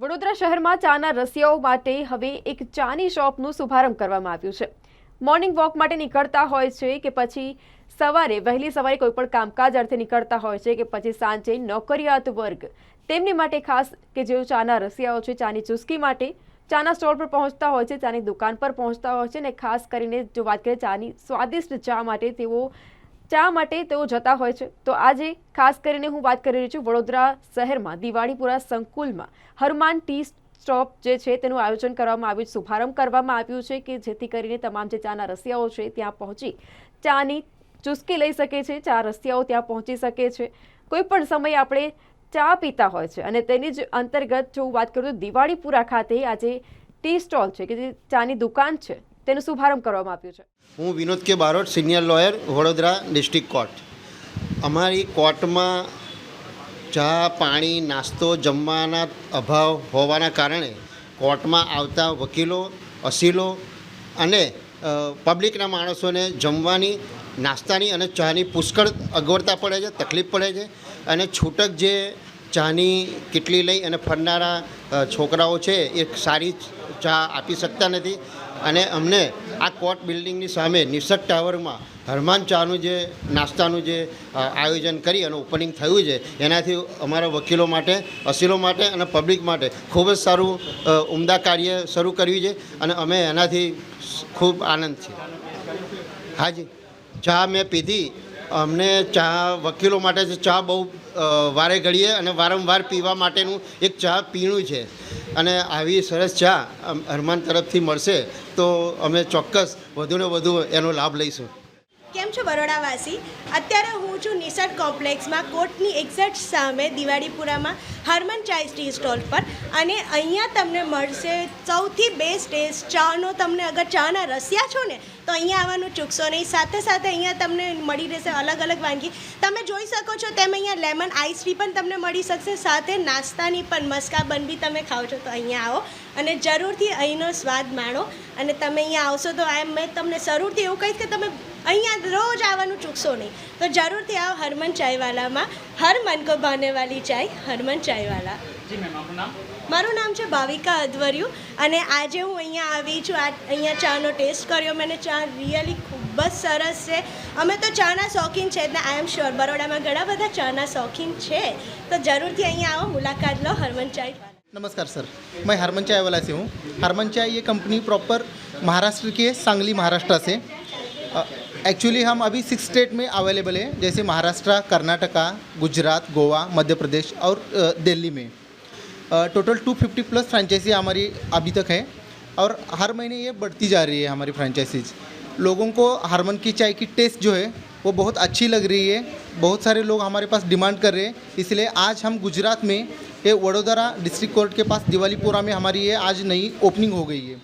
વડોદરા શહેરમાં ચાના રસિયાઓ માટે હવે એક ચાની શોપનું શુભારંભ કરવામાં આવ્યું છે. મોર્નિંગ વોક માટે નીકળતા હોય છે કે પછી સવારે, વહેલી સવારે કોઈ પણ કામકાજ અર્થે નીકળતા હોય છે કે પછી સાંજે નોકરિયાત વર્ગ. તેમની માટે ખાસ કે જેઓ ચાના રસિયાઓ છે, ચાની ચુસ્કી માટે ચાના સ્ટોલ પર પહોંચતા હોય છે, ચાની દુકાન પર પહોંચતા હોય છે અને ખાસ કરીને જો વાત કરીએ ચાની સ્વાદિષ્ટ ચા માટે તેઓ ચા માટે તેઓ જતા હોય છે? તો આજે ખાસ કરીને હું વાત કરી રહી છું વડોદરા શહેરમાં, દિવાળીપુરા સંકુલમાં. હરમાન ટી સ્ટોપ જે છે તેનું આયોજન કરવામાં આવ્યું શુભારંભ કરવામાં આવ્યું છે કે જેથી કરીને તમામ જે ચાના રસિયાઓ છે ત્યાં પહોંચી ચાની ચુસ્કી લઈ શકે છે, ચા રસિયાઓ ત્યાં પહોંચી શકે છે. કોઈ પણ સમયે આપણે ચા પીતા હોય છે અને તેની જ અંતર્ગત જો હું વાત કરું તો દિવાળીપુરા ખાતે આજે ટી સ્ટોલ છે કે જે ચાની દુકાન છે. તેનો શુભારંભ કરવામાં આવ્યો છે. હું Vinod K Barot, senior lawyer, Vadodara district court. અમારી કોર્ટમાં ચા, પાણી, નાસ્તો, જમવાના અભાવ હોવાના કારણે કોર્ટમાં આવતા વકીલો, અસીલો અને પબ્લિકના માણસોને જમવાની, નાસ્તાની અને ચાની પુષ્કળ અગવડતા પડે છે, તકલીફ પડે છે અને છૂટક જે ચાની કેટલી લઈ અને ફરનારા છોકરાઓ છે, એ સારી ચા આપી શકતા નથી. અને અમને આ કોર્ટ બિલ્ડિંગની સામે નિસર્ગ ટાવરમાં હરમાન ચાનું જે, નાસ્તાનું જે આયોજન કરી અને ઓપનિંગ થયું છે, એનાથી અમારા વકીલો માટે અસીલો માટે અને પબ્લિક માટે ખૂબ જ સારું ઉમદા કાર્ય શરૂ કર્યું છે અને અમે એનાથી ખૂબ આનંદ છે હાજી, ચા મેં પીધી અમને ચા, વકીલો માટે છે ચા બહુ વારે ઘડીએ અને વારંવાર પીવા માટેનું એક ચા પીણું છે. અને આવી સરસ ચા હરમાન તરફથી મળશે, તો અમે ચોક્કસ વધુને વધુ એનો લાભ લઈશું. કેમ છો બરોડાવાસી અત્યારે હું છું નિસર્ગ કોમ્પ્લેક્સમાં, કોર્ટની એક્ઝેક્ટ સામે દિવાળીપુરામાં, હરમન ચાય ટી સ્ટોલ પર. અને અહીંયા તમને મળશે સૌથી બેસ્ટ ટેસ્ટ ચાનો. તમને અગર ચાના રસિયા છો ને, તો અહીંયા આવવાનું ચૂકશો નહીં. સાથે સાથે અહીંયા તમને મળી રહેશે અલગ અલગ વાનગી. તમે જોઈ શકો છો તેમ અહીંયા લેમન આઈસ ટી પણ તમને મળી શકશે. સાથે નાસ્તાની પણ મસ્કા બન બી તમે ખાઓ છો તો અહીંયા આવો. અને જરૂરથી અહીંનો સ્વાદ માણો. અને તમે અહીંયા આવશો તો એમ મેં તમને જરૂરથી એવું કહીશ કે તમે અહીંયા રોજ આવવાનું ચૂકશો નહીં તો જરૂરથી આવો હરમન ચાયવાલામાં હર મન કો ભાને વાલી ચાય હરમન ચાયવાલા જી મેમ આપનું નામ મારું નામ છે ભાવિકા અધવર્યુ અને આજે હું અહીંયા આવી છું આ અહીંયા ચાનો ટેસ્ટ કર્યો મને ચા રિયલી ખૂબ જ સરસ છે અમે તો ચાના શોખીન છે એટલે આઈ એમ શ્યોર બરોડામાં ઘણા બધા ચાના શોખીન છે તો જરૂરથી અહીંયા આવો મુલાકાત લો હરમન ચાય नमस्कार सर मैं हरमन चाय वाला से हूँ हरमन चाय ये कंपनी प्रॉपर महाराष्ट्र की है सांगली महाराष्ट्र से एक्चुअली हम अभी सिक्स स्टेट में अवेलेबल है, जैसे महाराष्ट्र, कर्नाटका, गुजरात, गोवा, मध्य प्रदेश और दिल्ली में। टोटल 250 प्लस फ्रेंचाइजी हमारी अभी तक है और हर महीने ये बढ़ती जा रही है हमारी फ्रेंचाइजीज लोगों को हरमन की चाय की टेस्ट जो है, वो बहुत अच्छी लग रही है। बहुत सारे लोग हमारे पास डिमांड कर रहे हैं। इसलिए आज हम गुजरात में ये वडोदरा डिस्ट्रिक्ट कोर्ट के पास दिवालीपुरा में हमारी ये आज नई ओपनिंग हो गई है।